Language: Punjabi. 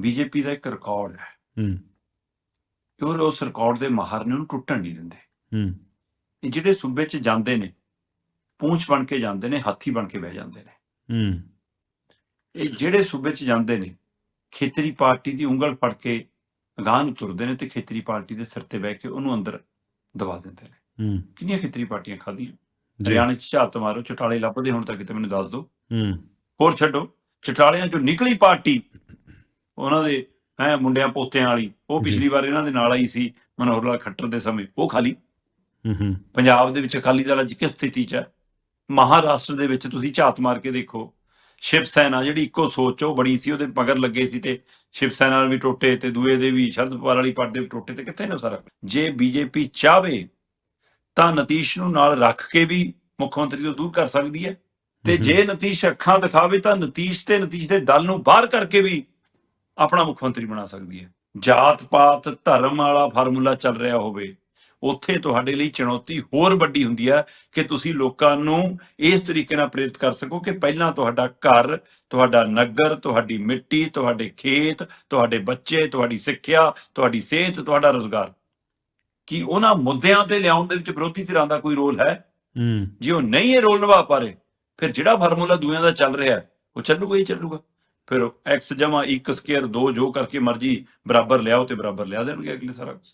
ਬੀਜੇਪੀ ਦਾ ਇੱਕ ਰਿਕਾਰਡ ਹੈ। ਹੂੰ। ਔਰ ਉਸ ਰਿਕਾਰਡ ਦੇ ਮਾਹਰ ਨੇ ਉਹਨੂੰ ਟੁੱਟਣ ਨਹੀਂ ਦਿੰਦੇ। ਹੂੰ। ਇਹ ਜਿਹੜੇ ਸੂਬੇ 'ਚ ਜਾਂਦੇ ਨੇ ਪੂੰਛ ਬਣ ਕੇ ਜਾਂਦੇ ਨੇ ਹਾਥੀ ਬਣ ਕੇ ਬਹਿ ਜਾਂਦੇ ਨੇ। ਹੂੰ। ਇਹ ਜਿਹੜੇ ਸੂਬੇ 'ਚ ਜਾਂਦੇ ਨੇ ਖੇਤਰੀ ਪਾਰਟੀ ਦੀ ਉਂਗਲ ਫੜ ਕੇ ਅਗਾਂਹ ਨੂੰ ਤੁਰਦੇ ਨੇ ਤੇ ਖੇਤਰੀ ਪਾਰਟੀ ਦੇ ਸਿਰ ਤੇ ਬਹਿ ਕੇ ਉਹਨੂੰ ਅੰਦਰ ਦਬਾ ਦਿੰਦੇ ਨੇ। ਹੂੰ। ਕਿੰਨੀਆਂ ਖੇਤਰੀ ਪਾਰਟੀਆਂ ਖਾਧੀਆਂ? ਜੀ। ਹਰਿਆਣੇ 'ਚ ਝਾਤ ਮਾਰੋ ਚਟਾਲੇ ਲੱਭਦੇ ਹੁਣ ਤੱਕ ਕਿਤੇ ਮੈਨੂੰ ਦੱਸ ਦਿਓ। ਹੂੰ। ਹੋਰ ਛੱਡੋ ਚਟਾਲਿਆਂ 'ਚੋਂ ਨਿਕਲੀ ਪਾਰਟੀ ਉਹਨਾਂ ਦੇ ਹੈ ਮੁੰਡਿਆਂ ਪੋਤਿਆਂ ਵਾਲੀ ਉਹ। ਪਿਛਲੀ ਵਾਰ ਇਹਨਾਂ ਦੇ ਨਾਲ ਆਈ ਸੀ ਮਨੋਹਰ ਲਾਲ ਖੱਟਰ ਦੇ ਸਮੇਂ ਉਹ ਖਾਲੀ। ਹੂੰ ਹੂੰ। ਪੰਜਾਬ ਦੇ ਵਿੱਚ ਅਕਾਲੀ ਦਲ ਅੱਜ ਕਿਸ ਸਥਿਤੀ 'ਚ ਹੈ? ਮਹਾਰਾਸ਼ਟਰ ਦੇ ਵਿੱਚ ਤੁਸੀਂ ਝਾਤ ਮਾਰ ਕੇ ਦੇਖੋ ਸ਼ਿਵ ਸੈਨਾ ਜਿਹੜੀ ਇੱਕੋ ਸੋਚ ਉਹ ਬਣੀ ਸੀ ਉਹਦੇ ਮਗਰ ਲੱਗੇ ਸੀ ਤੇ ਸ਼ਿਵ ਸੈਨਾ ਨਾਲ ਵੀ ਟੋਟੇ ਤੇ ਦੂਏ ਦੇ ਵੀ ਸ਼ਰਦ ਪਵਾਰ ਵਾਲੀ ਪਾਰਟੀ ਦੇ ਟੋਟੇ ਤੇ ਕਿੱਥੇ ਨੇ ਸਾਰਾ? ਜੇ ਬੀਜੇਪੀ ਚਾਹਵੇ ਤਾਂ ਨਤੀਸ਼ ਨੂੰ ਨਾਲ ਰੱਖ ਕੇ ਵੀ ਮੁੱਖ ਮੰਤਰੀ ਤੋਂ ਦੂਰ ਕਰ ਸਕਦੀ ਹੈ। ਤੇ। ਜੇ ਨਤੀਸ਼ ਅੱਖਾਂ ਦਿਖਾਵੇ ਤਾਂ ਨਤੀਸ਼ ਤੇ ਨਤੀਸ਼ ਦੇ ਦਲ ਨੂੰ ਬਾਹਰ ਕਰਕੇ ਵੀ ਆਪਣਾ ਮੁੱਖ ਮੰਤਰੀ ਬਣਾ ਸਕਦੀ ਹੈ। ਜਾਤ ਪਾਤ ਧਰਮ ਵਾਲਾ ਫਾਰਮੂਲਾ ਚੱਲ ਰਿਹਾ ਹੋਵੇ ਉੱਥੇ ਤੁਹਾਡੇ ਲਈ ਚੁਣੌਤੀ ਹੋਰ ਵੱਡੀ ਹੁੰਦੀ ਹੈ ਕਿ ਤੁਸੀਂ ਲੋਕਾਂ ਨੂੰ ਇਸ ਤਰੀਕੇ ਨਾਲ ਪ੍ਰੇਰਿਤ ਕਰ ਸਕੋ ਕਿ ਪਹਿਲਾਂ ਤੁਹਾਡਾ ਘਰ ਤੁਹਾਡਾ ਨਗਰ ਤੁਹਾਡੀ ਮਿੱਟੀ ਤੁਹਾਡੇ ਖੇਤ ਤੁਹਾਡੇ ਬੱਚੇ ਤੁਹਾਡੀ ਸਿੱਖਿਆ ਤੁਹਾਡੀ ਸਿਹਤ ਤੁਹਾਡਾ ਰੋਜ਼ਗਾਰ। ਕੀ ਉਹਨਾਂ ਮੁੱਦਿਆਂ ਤੇ ਲਿਆਉਣ ਦੇ ਵਿੱਚ ਵਿਰੋਧੀ ਧਿਰਾਂ ਦਾ ਕੋਈ ਰੋਲ ਹੈ? ਜੇ ਉਹ ਨਹੀਂ ਇਹ ਰੋਲ ਨਿਭਾ ਪਾ ਰਹੇ ਫਿਰ ਜਿਹੜਾ ਫਾਰਮੂਲਾ ਦੂਆਂ ਦਾ ਚੱਲ ਰਿਹਾ ਉਹ ਚੱਲੂਗਾ ਹੀ ਚੱਲੂਗਾ? ਫਿਰ x ਜਮਾ 1 ਸਕੁਅਰ 2 ਜੋ ਕਰਕੇ ਮਰਜ਼ੀ ਬਰਾਬਰ ਲਿਆਓ ਤੇ ਬਰਾਬਰ ਲਿਆ ਦੇਣਗੇ ਅਗਲੇ ਸਾਰਾ ਕੁਛ।